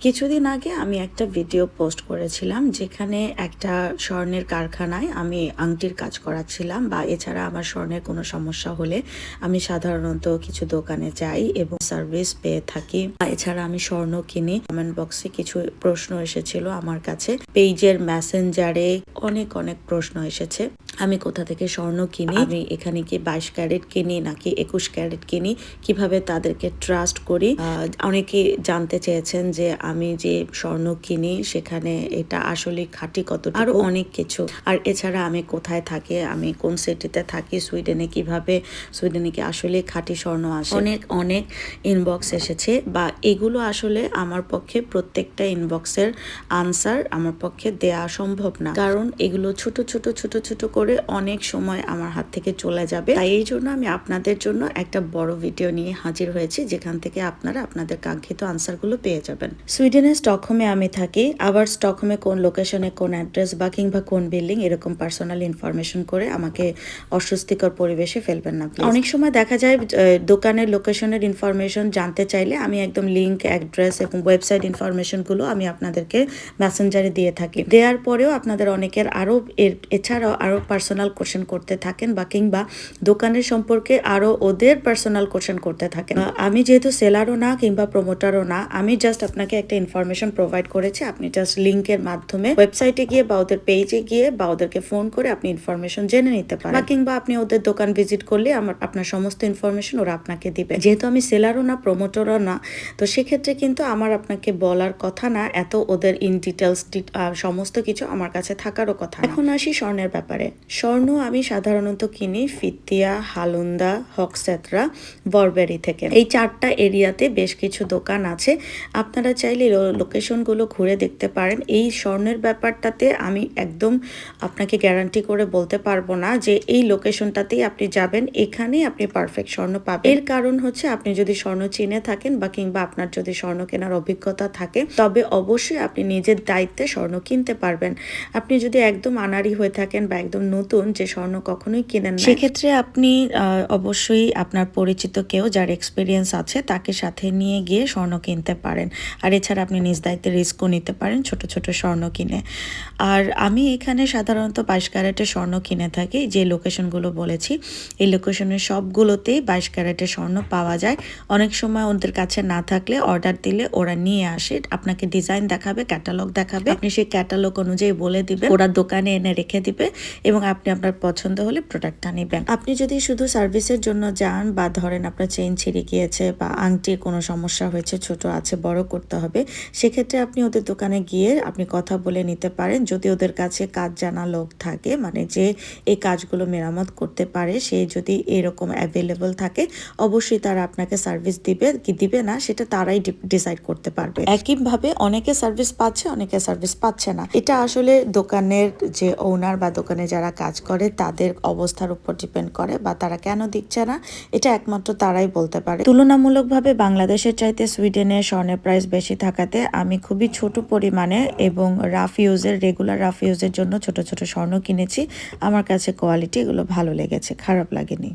কিছুদিন আগে আমি একটা ভিডিও পোস্ট করেছিলাম যেখানে একটা স্বর্ণের কারখানায় আমি আংটির কাজ করাচ্ছিলাম বা এছাড়া আমার স্বর্ণের কোনো সমস্যা হলে আমি সাধারণত কিছু দোকানে যাই এবং সার্ভিস পেয়ে থাকি। বা এছাড়া আমি স্বর্ণ কিনি। কমেন্ট বক্সে কিছু প্রশ্ন এসেছিল আমার কাছে। পেজের মেসেঞ্জারে অনেক অনেক প্রশ্ন এসেছে। আমি কোথা থেকে স্বর্ণ কিনি? আমি এখানে কি বাইশ ক্যারেট কিনি নাকি একুশ ক্যারেট কিনি? কীভাবে তাদেরকে ট্রাস্ট করি? অনেকে জানতে চেয়েছেন যে আমি যে স্বর্ণ কিনি সেখানে এটা আসলে খাঁটি কত আরও অনেক কিছু। আর এছাড়া আমি কোথায় থাকি? আমি কোন সিটিতে থাকি? সুইডেনে কীভাবে? সুইডেনে কি আসলে খাঁটি স্বর্ণ আসে? অনেক অনেক ইনবক্স এসেছে বা এগুলো আসলে আমার পক্ষে প্রত্যেকটা ইনবক্সের আনসার আমার পক্ষে দেয়া সম্ভব না। কারণ এগুলো ছোট ছোট ছোট ছোট করে অনেক সময় আমার হাত থেকে চলে যাবে। তাই এই জন্য আমি আপনাদের জন্য একটা বড় ভিডিও নিয়ে হাজির হয়েছি, যেখান থেকে আপনারা আপনাদের কাঙ্ক্ষিত আনসারগুলো পেয়ে যাবেন। সুইডেনের স্টকহোমে আমি থাকি। আবার স্টকহোমে কোন লোকেশনে কোন অ্যাড্রেস বা কিংবা কোন বিল্ডিং এরকম পার্সোনাল ইনফরমেশন করে আমাকে অস্বস্তিকর পরিবেশে ফেলবেন না অনেক সময় দেখা যায় দোকানের লোকেশনের ইনফরমেশন জানতে চাইলে আমি একদম লিঙ্ক অ্যাড্রেস এবং ওয়েবসাইট ইনফরমেশনগুলো আমি আপনাদেরকে মেসেঞ্জারে দিয়ে থাকি। দেওয়ার পরেও আপনাদের অনেকের আরও এছাড়াও আরও পার্সোনাল কোশ্চেন করতে থাকেন বা কিংবা দোকানের সম্পর্কে আরও ওদের পার্সোনাল কোশ্চেন করতে থাকেন। আমি যেহেতু সেলারও না কিংবা প্রমোটারও না, আমি জাস্ট আপনাকে একটা ইনফরমেশন প্রোভাইড করেছে, আপনি জাস্ট লিংকের মাধ্যমে ওয়েবসাইটে গিয়ে বা ওদের পেজে গিয়ে বা ওদেরকে ফোন করে আপনি ইনফরমেশন জেনে নিতে পারেন। বা কিংবা আপনি ওদের দোকান ভিজিট করলে আমার, আপনার সমস্ত ইনফরমেশন ওরা আপনাকে দিবে। যেহেতু আমি সেলারও না প্রমোটারও না, তো সেক্ষেত্রে কিন্তু আমার আপনাকে বলার কথা না, এত ওদের ইন ডিটেলস সমস্ত কিছু আমার কাছে থাকারও কথা এখন আসি স্বর্ণের ব্যাপারে। স্বর্ণ আমি সাধারণত কিনি ফিতিয়া হালুন্দা, হকসেত্রা, বরবেরি থেকে। এই চারটা এরিয়াতে বেশ কিছু দোকান আছে। আপনারা চাইলে লোকেশনগুলো ঘুরে দেখতে পারেন। এই স্বর্ণের ব্যাপারটাতে আমি একদম আপনাকে গ্যারান্টি করে বলতে পারব না যে এই লোকেশনটাতেই আপনি যাবেন। এখানে আপনি পারফেক্ট স্বর্ণ পাবেন। এর কারণ হচ্ছে আপনি যদি স্বর্ণ চিনে থাকেন বা কিংবা আপনার যদি স্বর্ণ কেনার অভিজ্ঞতা থাকে, তবে অবশ্যই আপনি নিজের দায়িত্বে স্বর্ণ কিনতে পারবেন। আপনি যদি একদম আনাড়ি হয়ে থাকেন বা একদম নতুন যে স্বর্ণ কখনোই কিনেন সেক্ষেত্রে আপনি অবশ্যই আপনার পরিচিত কেউ যার এক্সপিরিয়েন্স আছে, তাকে সাথে নিয়ে গিয়ে স্বর্ণ কিনতে পারেন। আর এছাড়া আপনি নিজ দায়িত্বে রিস্কও নিতে পারেন, ছোট ছোট স্বর্ণ কিনে। আর আমি এখানে সাধারণত বাইশ ক্যারেটের স্বর্ণ কিনে থাকি, যে লোকেশনগুলো বলেছি, এই লোকেশনের সবগুলোতেই বাইশ ক্যারেটের স্বর্ণ পাওয়া যায়। অনেক সময় ওদের কাছে না থাকলে অর্ডার দিলে ওরা নিয়ে আসে, আপনাকে ডিজাইন দেখাবে, ক্যাটালগ দেখাবে। আপনি সেই ক্যাটালগ অনুযায়ী বলে দিবে ওরা দোকানে এনে রেখে দিবে এবং আপনি আপনার পছন্দ হলে প্রোডাক্টটা নেবেন। আপনি যদি শুধু সার্ভিসের জন্য যান বা ধরেন আপনার চেইন ছিঁড়ে গিয়েছে বা আংটির কোনো সমস্যা হয়েছে, ছোট আছে, বড় করতে হবে সেক্ষেত্রে আপনি ওদের দোকানে গিয়ে আপনি কথা বলে নিতে পারেন। যদি ওদের কাছে কাজ জানা লোক থাকে মানে যে এই কাজগুলো মেরামত করতে পারে, সে যদি এরকম অ্যাভেলেবল থাকে, অবশ্যই তারা আপনাকে সার্ভিস দিবে কি দিবে না, সেটা তারাই ডিসাইড করতে পারবে। একইভাবে অনেকে সার্ভিস পাচ্ছে, অনেকে সার্ভিস পাচ্ছে না। এটা আসলে দোকানের যে ওনার বা দোকানে যারা কাজ করে, তাদের অবস্থার উপর ডিপেন্ড করে বা তারা কেন দিচ্ছে না, এটা একমাত্র তারাই বলতে পারে। তুলনামূলকভাবে বাংলাদেশের চাইতে সুইডেনে স্বর্ণের প্রাইস বেশি থাকাতে আমি খুবই ছোট পরিমাণে এবং রাফ ইউজের রেগুলার রাফ ইউজের জন্য ছোট ছোট স্বর্ণ কিনেছি। আমার কাছে কোয়ালিটি এগুলো ভালো লেগেছে, খারাপ লাগেনি।